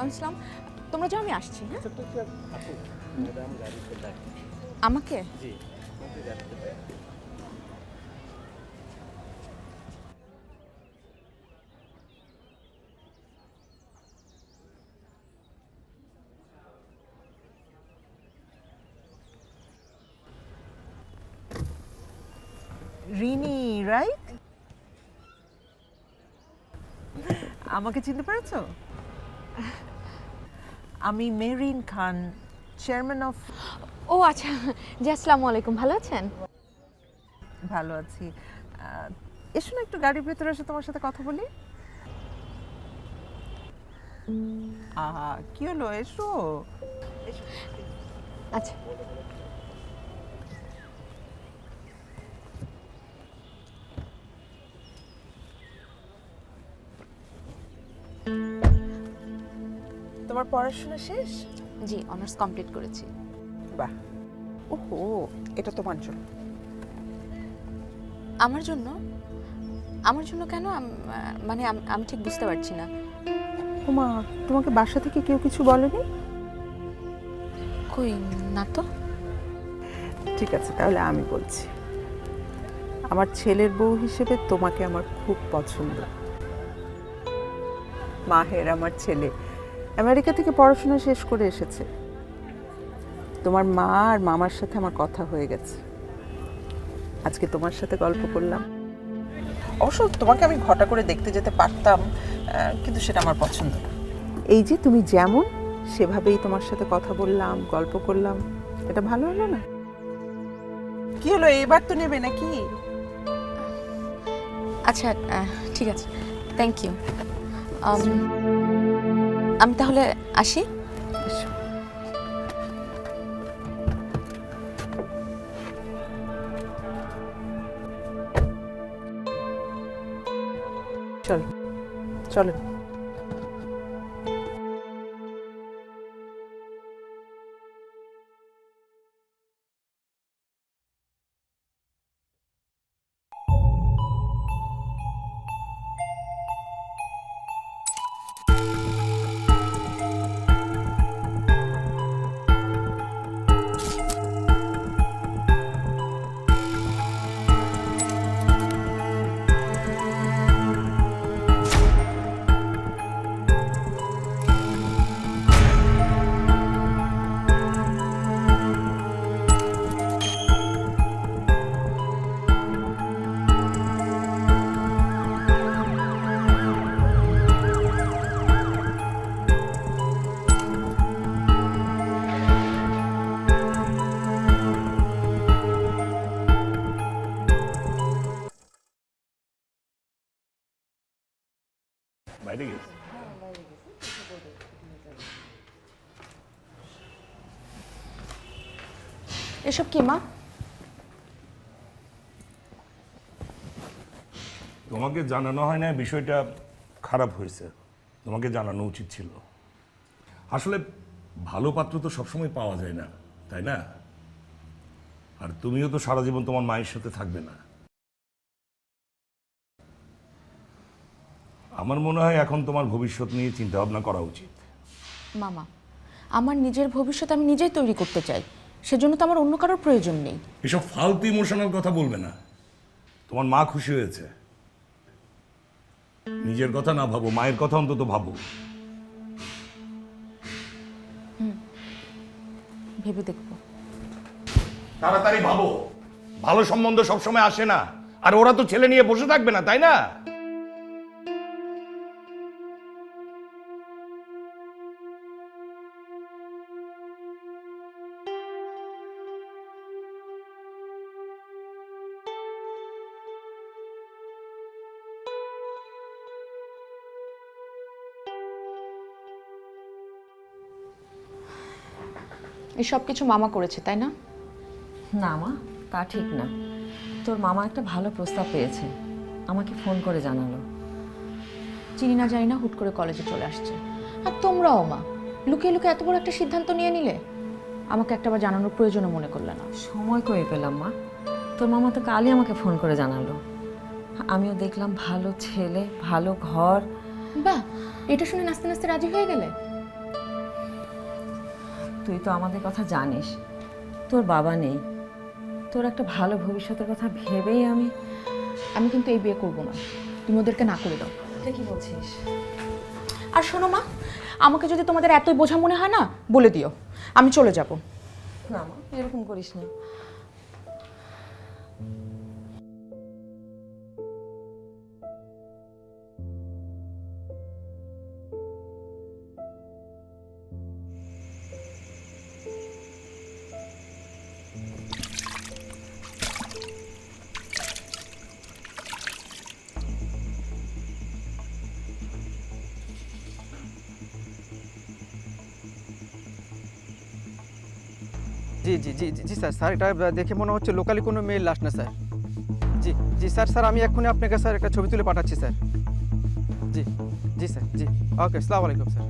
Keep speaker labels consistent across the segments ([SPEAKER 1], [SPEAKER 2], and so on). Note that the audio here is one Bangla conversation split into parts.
[SPEAKER 1] আসসালাম তোমরা যাও আমি আসছি হ্যাঁ?
[SPEAKER 2] ডাকে
[SPEAKER 1] আমাকে?
[SPEAKER 3] রিনি রাইট আমাকে চিনতে পেরেছ? আমি মেরিন খান চেয়ারম্যান অফ
[SPEAKER 1] ও আচ্ছা। জি আসসালামু আলাইকুম। ভালো আছেন?
[SPEAKER 3] ভালো আছি। আহ, এসো না একটু গাড়ির ভেতরে এসে তোমার সাথে কথা বলি। আহা কি হলো? এসো।
[SPEAKER 1] আচ্ছা।
[SPEAKER 3] তোমার পড়াশোনা শেষ?
[SPEAKER 1] জি অনার্স কমপ্লিট করেছি।
[SPEAKER 3] বাহ। ওহো এটা তোমার জন্য
[SPEAKER 1] আমার জন্য? আমার জন্য কেন? মানে আমি ঠিক বুঝতে পারছি না।
[SPEAKER 3] তোমা তোমাকে বাসা থেকে কেউ কিছু বলেনি?
[SPEAKER 1] কই না তো।
[SPEAKER 3] ঠিক আছে তাহলে আমি বলছি। আমার ছেলের বউ হিসেবে তোমাকে আমার খুব পছন্দ। মাহের আমার ছেলে। আমেরিকা থেকে পড়াশোনা শেষ করে এসেছে। তোমার মা আর মামার সাথে আমার কথা হয়ে গেছে। আজকে তোমার সাথে গল্প করলাম। অবশ্য তোমাকে আমি ঘটা করে দেখতে যেতে পারতাম কিন্তু সেটা আমার পছন্দ না। এই যে তুমি যেমন সেভাবেই তোমার সাথে কথা বললাম গল্প করলাম। এটা ভালো হলো না? কি হলো এবার তো নেবে নাকি?
[SPEAKER 1] আচ্ছা ঠিক আছে। থ্যাংক ইউ আমি তাহলে আসি।
[SPEAKER 3] চল।
[SPEAKER 2] চলেন। চলো
[SPEAKER 1] এসব কি মা?
[SPEAKER 4] তোমাকে জানানো হয় না বিষয়টা খারাপ হয়েছে। তোমাকে জানানো উচিত ছিল। আসলে ভালো পাত্র তো সবসময় পাওয়া যায় না তাই না? আর তুমিও তো সারা জীবন তোমার মায়ের সাথে থাকবে না। আমার মনে হয় এখন তোমার ভবিষ্যৎ নিয়ে চিন্তা ভাবনা করা উচিত।
[SPEAKER 1] মামা আমার নিজের ভবিষ্যৎ আমি নিজেই তৈরি করতে চাই। সেজন্য তো আমার অন্য কারোর প্রয়োজন নেই।
[SPEAKER 4] এসব ফালতু ইমোশনাল কথা বলবে না। তোমার মা খুশি হয়েছে। নিজের কথা না ভাবো মায়ের কথা অন্তত ভাবো।
[SPEAKER 1] ভেবে দেখব।
[SPEAKER 4] তাড়াতাড়ি ভাবো। ভালো সম্বন্ধ সবসময় আসে না। আর ওরা তো ছেলে নিয়ে বসে থাকবে না তাই না?
[SPEAKER 1] এই সব কিছু মামা করেছে তাই না?
[SPEAKER 5] না মা তা ঠিক না। তোর মামা একটা ভালো প্রস্তাব পেয়েছে। আমাকে ফোন করে জানালো।
[SPEAKER 1] চিনি না জানি না হুট করে কলেজে চলে আসছে। আর তোমরাও মা লুকিয়ে লুকিয়ে এত বড় একটা সিদ্ধান্ত নিয়ে নিলে? আমাকে একটাবার জানানোর প্রয়োজনও মনে করলে না।
[SPEAKER 5] সময় করে পেলাম মা? তোর মামা তো কালই আমাকে ফোন করে জানালো। আমিও দেখলাম ভালো ছেলে ভালো ঘর।
[SPEAKER 1] বাহ এটা শুনে নাচতে নাচতে রাজি হয়ে গেলে?
[SPEAKER 5] তুই তো আমাদের কথা জানিস। তোর বাবা নেই। তোর একটা ভালো ভবিষ্যতের কথা ভেবেই আমি
[SPEAKER 1] আমি কিন্তু এই বিয়ে করব না। তুমি ওদেরকে না করে দাও।
[SPEAKER 5] এটা কি বলছিস?
[SPEAKER 1] আর শোনো মা আমাকে যদি তোমাদের এতই বোঝা মনে হয় না বলে দিও। আমি চলে যাব।
[SPEAKER 5] না মা এরকম করিস না।
[SPEAKER 6] জি জি জি স্যার। স্যার, এটা দেখে মনে হচ্ছে লোকালি কোনো মেয়ের লাশ না, স্যার। জি জি, স্যার স্যার, আমি এক্ষুনি আপনাকে, স্যার, একটা ছবি তুলে পাঠাচ্ছি, স্যার। জি জি, স্যার, জি। ওকে আসসালামু আলাইকুম, স্যার।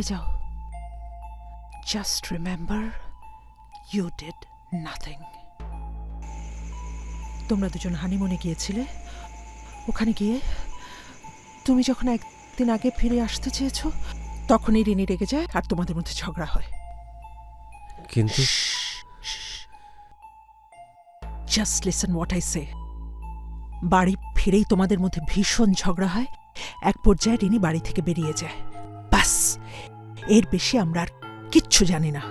[SPEAKER 7] ভুলে যাও। Just remember you did nothing তোমরা দুজন হানিমুনে গিয়েছিলে। ওখানে গিয়ে তুমি যখন একদিন আগে ফিরে আসতে চেয়েছো তখনই রিনি রেগে যায় আর তোমাদের মধ্যে ঝগড়া হয়।
[SPEAKER 2] কিন্তু
[SPEAKER 7] just listen what I say বাড়ি ফিরেই তোমাদের মধ্যে ভীষণ ঝগড়া হয় এক পর্যায়ে রিনি বাড়ি থেকে বেরিয়ে যায় ব্যাস এর বেশি আমরা আর কিচ্ছু জানি না।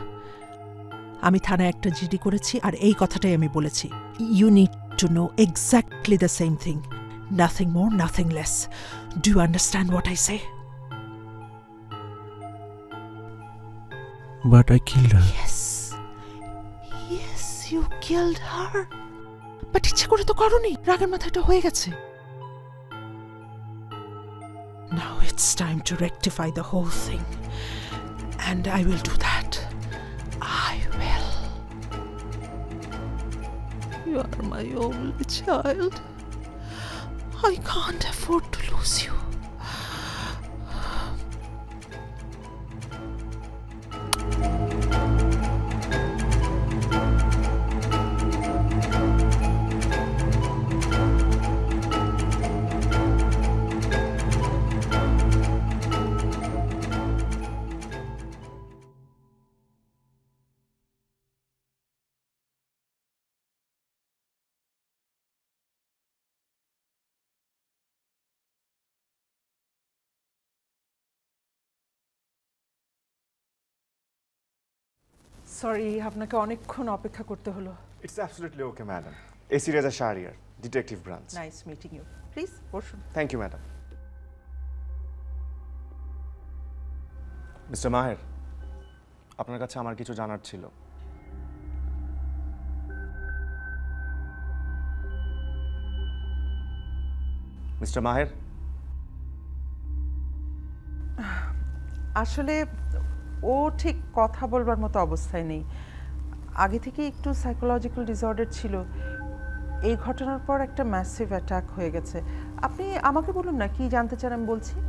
[SPEAKER 7] আমি থানায় একটা জিডি করেছি আর এই কথাটাই আমি বলেছি। You need to know exactly the same thing nothing more nothing less do understand what I say
[SPEAKER 2] but I killed her
[SPEAKER 7] Yes. Yes, you killed her. But ইচ্ছে করে তো করনি। রাগের মাথাটা হয়ে গেছে। Now it's time to rectify the whole thing. And I will do that. I will. You are my only child. I can't afford to lose you.
[SPEAKER 3] Sorry আপনাকে অনেকক্ষণ অপেক্ষা করতে হলো।
[SPEAKER 8] It's absolutely okay, madam. AC Reza Shahriar, detective branch
[SPEAKER 3] nice meeting you please বসুন
[SPEAKER 8] thank you madam mister Maher আপনার কাছে আমার কিছু জানার ছিল। মিস্টার মাহের
[SPEAKER 3] আসলে ও ঠিক কথা বলবার মতো অবস্থায় নেই। আগে থেকে একটু সাইকোলজিক্যাল ডিসঅর্ডার ছিল। এই ঘটনার পর একটা ম্যাসিভ অ্যাটাক হয়ে গেছে। আপনি আমাকে বলুন না কি জানতে চান আমি বলছি?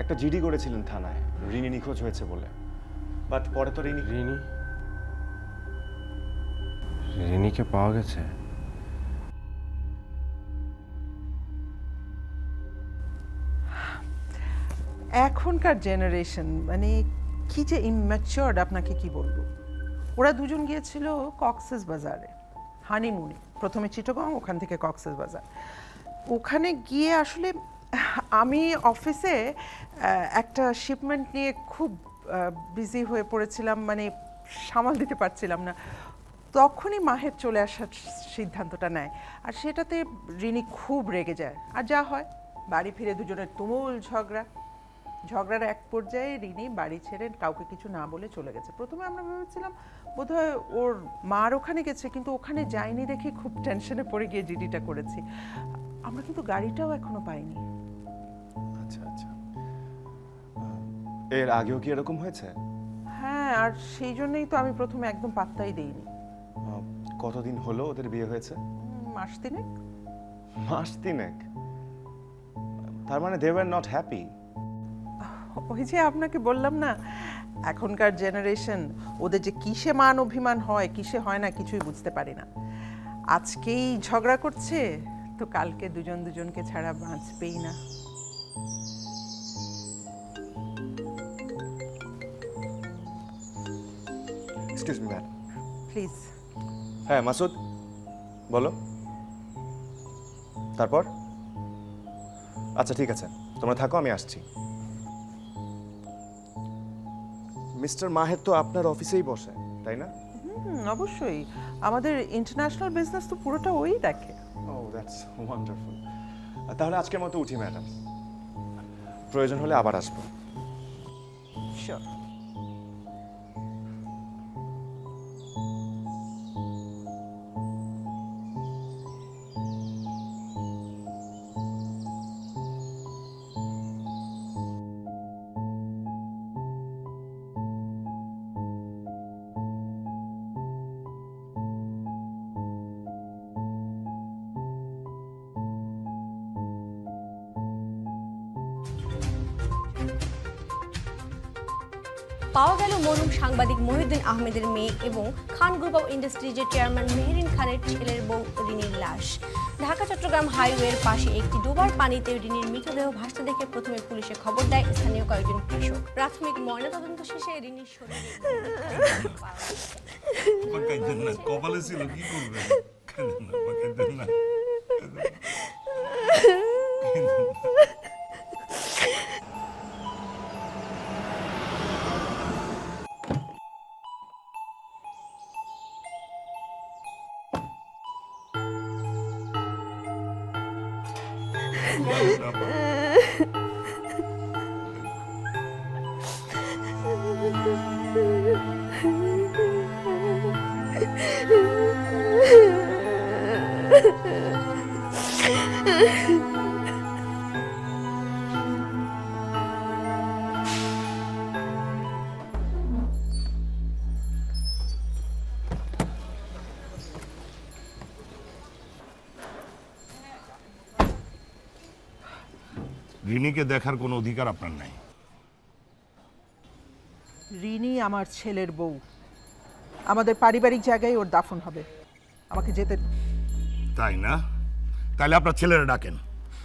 [SPEAKER 8] একটা জিডি করেছিলেন থানায়। রিনি নিখোঁজ হয়েছে বলে। বাট পরে তো রিনি
[SPEAKER 2] রিনি? রিনিকে পাওয়া গেছে?
[SPEAKER 3] এখনকার জেনারেশন মানে কি যে ইম্যাচিওর্ড আপনাকে কি বলব? ওরা দুজন গিয়েছিল কক্সেস বাজারে হানিমুনে প্রথমে চিটগং ওখান থেকে কক্সেস বাজার ওখানে গিয়ে আসলে আমি অফিসে একটা শিপমেন্ট নিয়ে খুব বিজি হয়ে পড়েছিলাম মানে সামাল দিতে পারছিলাম না। তখনই মাহের চলে আসার সিদ্ধান্তটা নেয়। আর সেটাতে রিনি খুব রেগে যায়। আর যা হয়, বাড়ি ফিরে দুজনের তুমুল ঝগড়া। ঝগড়ার এক পর্যায়ে রিনি বাড়ি ছেড়ে কাউকে কিছু না বলে চলে গেছে। প্রথমে আমরা ভেবেছিলাম বোধহয় ওর মার ওখানে গেছে কিন্তু ওখানে যায়নি দেখে খুব টেনশনে পড়ে গিয়ে জিডিটা করেছি। আমরা কিন্তু গাড়িটাও এখনও পাইনি।
[SPEAKER 8] আচ্ছা আচ্ছা। এর আগেও কি এরকম হয়েছে?
[SPEAKER 3] হ্যাঁ আর সেই জন্যই তো আমি প্রথমে একদম পাত্তাই দেইনি।
[SPEAKER 8] কতদিন হলো ওদের বিয়ে হয়েছে?
[SPEAKER 3] মাস তিনেক।
[SPEAKER 8] মাস তিনেক? তার মানে দে ওয়ার নট হ্যাপি
[SPEAKER 3] ওই যে আপনাকে বললাম না এখনকার জেনারেশন ওদের যে কিসে মান অভিমান হয় কিসে হয় না কিছুই বুঝতে পারি না। আজকেই ঝগড়া করছে তো কালকে দুজন দুজনকে ছাড়া বাঁচবেই না।
[SPEAKER 8] এক্সকিউজ মি ম্যাডাম
[SPEAKER 3] প্লিজ
[SPEAKER 8] হ্যাঁ মাসুদ বলো। তারপর? আচ্ছা ঠিক আছে। তোমরা থাকো আমি আসছি। মিস্টার মাহের তো আপনার অফিসেই বসে তাই না?
[SPEAKER 3] হুম, অবশ্যই। আমাদের ইন্টারন্যাশনাল বিজনেস তো পুরোটা ওই দেখে।
[SPEAKER 8] ও দ্যাটস ওয়ান্ডারফুল তাহলে আজকের মতো উঠি ম্যাডাম প্রয়োজন হলে আবার আসব।
[SPEAKER 9] পাওয়া গেল মরুম সাংবাদিক মহিউদ্দিন আহমেদের মেয়ে এবং খান গ্রুপ অফ ইন্ডাস্ট্রিজের চেয়ারম্যান মেহরিন খানের ছেলের বউ রিনির লাশ। ঢাকা চট্টগ্রাম হাইওয়ের পাশে একটি ডোবার পানিতে রিনির মৃতদেহ ভাসতে দেখে প্রথমে পুলিশে খবর দেয় স্থানীয় কয়েকজন কৃষক। প্রাথমিক ময়নাতদন্ত শেষে রিনির শরীরে
[SPEAKER 4] আমার কাঁদতেন না কপালে ছিল কি করবে? না। Allah'ım. রিনিকে দেখার কোনো অধিকার আপনার নাই।
[SPEAKER 3] রিনি আমার ছেলের বউ। আমাদের পারিবারিক জায়গায় ওর দাফন হবে। আমাকে যেতে
[SPEAKER 4] তাই না? তাহলে আপনার ছেলেরা ডাকেন।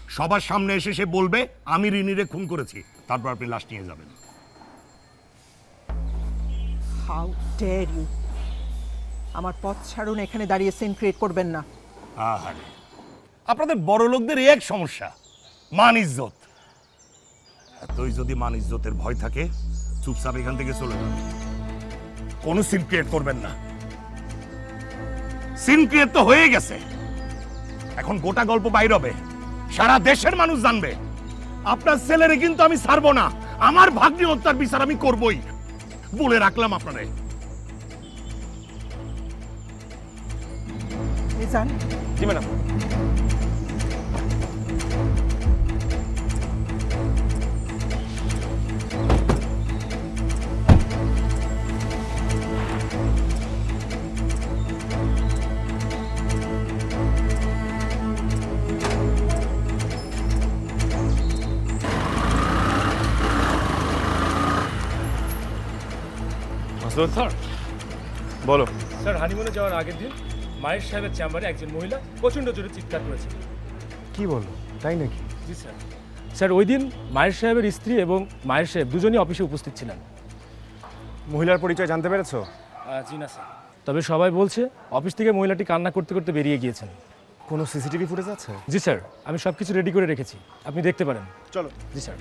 [SPEAKER 4] সবার সামনে এসে সে বলবে আমি রিনিরে খুন করেছি। তারপর আপনি লাশ নিয়ে যাবেন।
[SPEAKER 3] হাউ ডেয়ার ইউ আমার পথ ছাড়ুন এখানে দাঁড়িয়ে সিন ক্রিয়েট করবেন না।
[SPEAKER 4] আহারে। আপনাদের বড় লোকদের এক সমস্যা। মান ইজ্জত। এতই যদি মান ইজ্জতের ভয় থাকে চুপচাপ এখান থেকে চলে যাবেন কোনো সিন ক্রিয়েট করবেন না। সিন ক্রিয়েট তো হয়ে গেছে। এখন গোটা গল্প বাইর হবে। সারা দেশের মানুষ জানবে। আপনার ছেলেরে কিন্তু আমি ছাড়বো না। আমার ভাগ্নি হত্যার বিচার আমি করবই। বলে রাখলাম আপনারে।
[SPEAKER 8] জি ম্যাডাম। মাসুদ
[SPEAKER 10] স্যার
[SPEAKER 8] বলো।
[SPEAKER 10] স্যার হানিমুনে যাওয়ার আগের দিন মায়ের সাহেবের চেম্বারে একজন মহিলা প্রচণ্ড জোরে চিৎকার করেছে।
[SPEAKER 8] কি বলো? তাই নাকি?
[SPEAKER 10] জি স্যার। স্যার ওই দিন মায়ের সাহেবের স্ত্রী এবং মায়ের সাহেব দুজনই অফিসে উপস্থিত ছিলেন।
[SPEAKER 8] মহিলার পরিচয় জানতে পেরেছ?
[SPEAKER 10] আহ, জি না স্যার। তবে সবাই বলছে অফিস থেকে মহিলাটি কান্না করতে করতে বেরিয়ে গিয়েছেন।
[SPEAKER 8] কোনো সিসিটিভি ফুটেজ আছে?
[SPEAKER 10] জি স্যার আমি সব কিছু রেডি করে রেখেছি। আপনি দেখতে পারেন।
[SPEAKER 8] চলো।
[SPEAKER 10] জি স্যার।